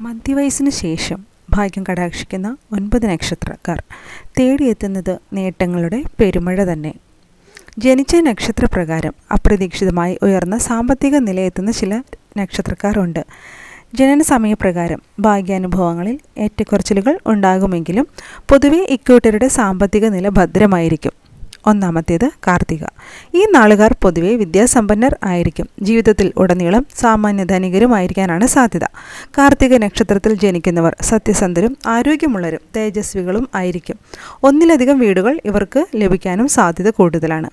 മധ്യവയസ്സിന് ശേഷം ഭാഗ്യം കടാക്ഷിക്കുന്ന ഒൻപത് നക്ഷത്രക്കാർ. തേടിയെത്തുന്നത് നേട്ടങ്ങളുടെ പെരുമഴ തന്നെ. ജനിച്ച നക്ഷത്രപ്രകാരം അപ്രതീക്ഷിതമായി ഉയർന്ന സാമ്പത്തിക നിലയെത്തുന്ന ചില നക്ഷത്രക്കാരുണ്ട്. ജനന സമയപ്രകാരം ഭാഗ്യാനുഭവങ്ങളിൽ ഏറ്റക്കുറച്ചിലുകൾ ഉണ്ടാകുമെങ്കിലും പൊതുവെ ഇക്കൂട്ടരുടെ സാമ്പത്തിക നില ഭദ്രമായിരിക്കും. ഒന്നാമത്തേത് കാർത്തിക. ഈ നാളുകാർ പൊതുവെ വിദ്യാസമ്പന്നർ ആയിരിക്കും. ജീവിതത്തിൽ ഉടനീളം സാമാന്യ ധനികരുമായിരിക്കാനാണ് സാധ്യത. കാർത്തിക നക്ഷത്രത്തിൽ ജനിക്കുന്നവർ സത്യസന്ധരും ആരോഗ്യമുള്ളവരും തേജസ്വികളും ആയിരിക്കും. ഒന്നിലധികം വീടുകൾ ഇവർക്ക് ലഭിക്കാനും സാധ്യത കൂടുതലാണ്.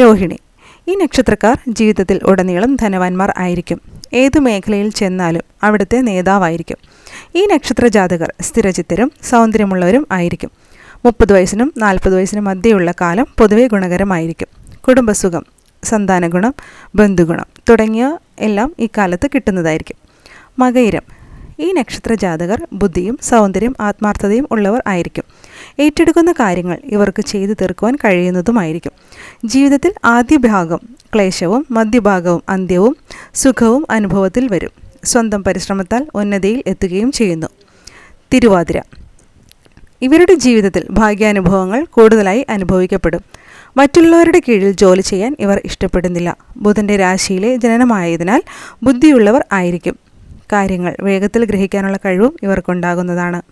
രോഹിണി. ഈ നക്ഷത്രക്കാർ ജീവിതത്തിൽ ഉടനീളം ധനവാന്മാർ ആയിരിക്കും. ഏതു മേഖലയിൽ ചെന്നാലും അവിടുത്തെ നേതാവായിരിക്കും. ഈ നക്ഷത്ര ജാതകർ സ്ഥിരചിത്തരും സൗന്ദര്യമുള്ളവരും ആയിരിക്കും. മുപ്പത് വയസ്സിനും നാൽപ്പത് വയസ്സിനും മധ്യയുള്ള കാലം പൊതുവെ ഗുണകരമായിരിക്കും. കുടുംബസുഖം സന്താന ഗുണം ബന്ധുഗുണം തുടങ്ങിയ എല്ലാം ഈ കാലത്ത് കിട്ടുന്നതായിരിക്കും. മകയിരം ഈ നക്ഷത്ര ജാതകർ ബുദ്ധിയും സൗന്ദര്യം ആത്മാർത്ഥതയും ഉള്ളവർ ആയിരിക്കും. ഏറ്റെടുക്കുന്ന കാര്യങ്ങൾ ഇവർക്ക് ചെയ്തു തീർക്കുവാൻ കഴിയുന്നതുമായിരിക്കും. ജീവിതത്തിൽ ആദ്യ ഭാഗം ക്ലേശവും മധ്യഭാഗവും അന്ത്യവും സുഖവും അനുഭവത്തിൽ വരും. സ്വന്തം പരിശ്രമത്താൽ ഉന്നതിയിൽ എത്തുകയും ചെയ്യുന്നു. തിരുവാതിര ഇവരുടെ ജീവിതത്തിൽ ഭാഗ്യാനുഭവങ്ങൾ കൂടുതലായി അനുഭവിക്കപ്പെടും. മറ്റുള്ളവരുടെ കീഴിൽ ജോലി ചെയ്യാൻ ഇവർ ഇഷ്ടപ്പെടുന്നില്ല. ബുധന്റെ രാശിയിലെ ജനനമായതിനാൽ ബുദ്ധിയുള്ളവർ ആയിരിക്കും. കാര്യങ്ങൾ വേഗത്തിൽ ഗ്രഹിക്കാനുള്ള കഴിവും ഇവർക്കുണ്ടാകുന്നതാണ്.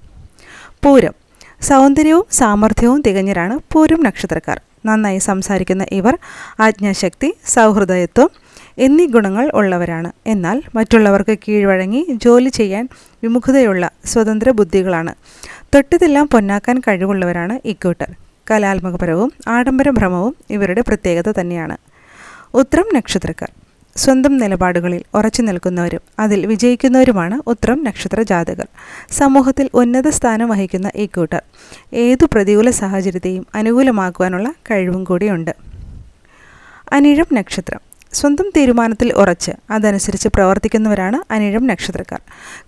പൂരം. സൗന്ദര്യവും സാമർഥ്യവും തികഞ്ഞരാണ് പൂരം നക്ഷത്രക്കാർ. നന്നായി സംസാരിക്കുന്ന ഇവർ ആജ്ഞാശക്തി സൗഹൃദയത്വം എന്നീ ഗുണങ്ങൾ ഉള്ളവരാണ്. എന്നാൽ മറ്റുള്ളവർക്ക് കീഴ്വഴങ്ങി ജോലി ചെയ്യാൻ വിമുഖതയുള്ള സ്വതന്ത്ര ബുദ്ധികളാണ്. തൊട്ടതെല്ലാം പൊന്നാക്കാൻ കഴിവുള്ളവരാണ് ഇക്കൂട്ടർ. കലാത്മകപരവും ആഡംബര ഭ്രമവും ഇവരുടെ പ്രത്യേകത തന്നെയാണ്. ഉത്രം നക്ഷത്രക്കാർ. സ്വന്തം നിലപാടുകളിൽ ഉറച്ചു നിൽക്കുന്നവരും അതിൽ വിജയിക്കുന്നവരുമാണ് ഉത്രം നക്ഷത്ര ജാതകർ. സമൂഹത്തിൽ ഉന്നത സ്ഥാനം വഹിക്കുന്ന ഈ കൂട്ടർ ഏതു പ്രതികൂല സാഹചര്യത്തെയും അനുകൂലമാക്കുവാനുള്ള കഴിവും കൂടിയുണ്ട്. അനിഴം നക്ഷത്രം. സ്വന്തം തീരുമാനത്തിൽ ഉറച്ച് അതനുസരിച്ച് പ്രവർത്തിക്കുന്നവരാണ് അനിഴം നക്ഷത്രക്കാർ.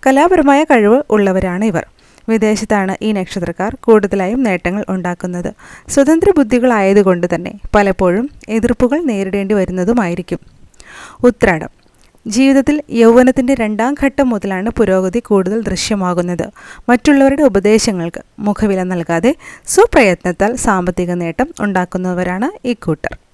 കലാപരമായ കഴിവ് ഉള്ളവരാണ് ഇവർ. വിദേശത്താണ് ഈ നക്ഷത്രക്കാർ കൂടുതലായും നേട്ടങ്ങൾ ഉണ്ടാക്കുന്നത്. സ്വതന്ത്ര ബുദ്ധികളായതുകൊണ്ട് തന്നെ പലപ്പോഴും എതിർപ്പുകൾ നേരിടേണ്ടി വരുന്നതുമായിരിക്കും. ഉത്രാടം. ജീവിതത്തിൽ യൗവനത്തിന്റെ രണ്ടാം ഘട്ടം മുതലാണ് പുരോഗതി കൂടുതൽ ദൃശ്യമാകുന്നത്. മറ്റുള്ളവരുടെ ഉപദേശങ്ങൾക്ക് മുഖവില നൽകാതെ സ്വപ്രയത്നത്താൽ സാമ്പത്തിക നേട്ടം ഉണ്ടാക്കുന്നവരാണ് ഈ കൂട്ടർ.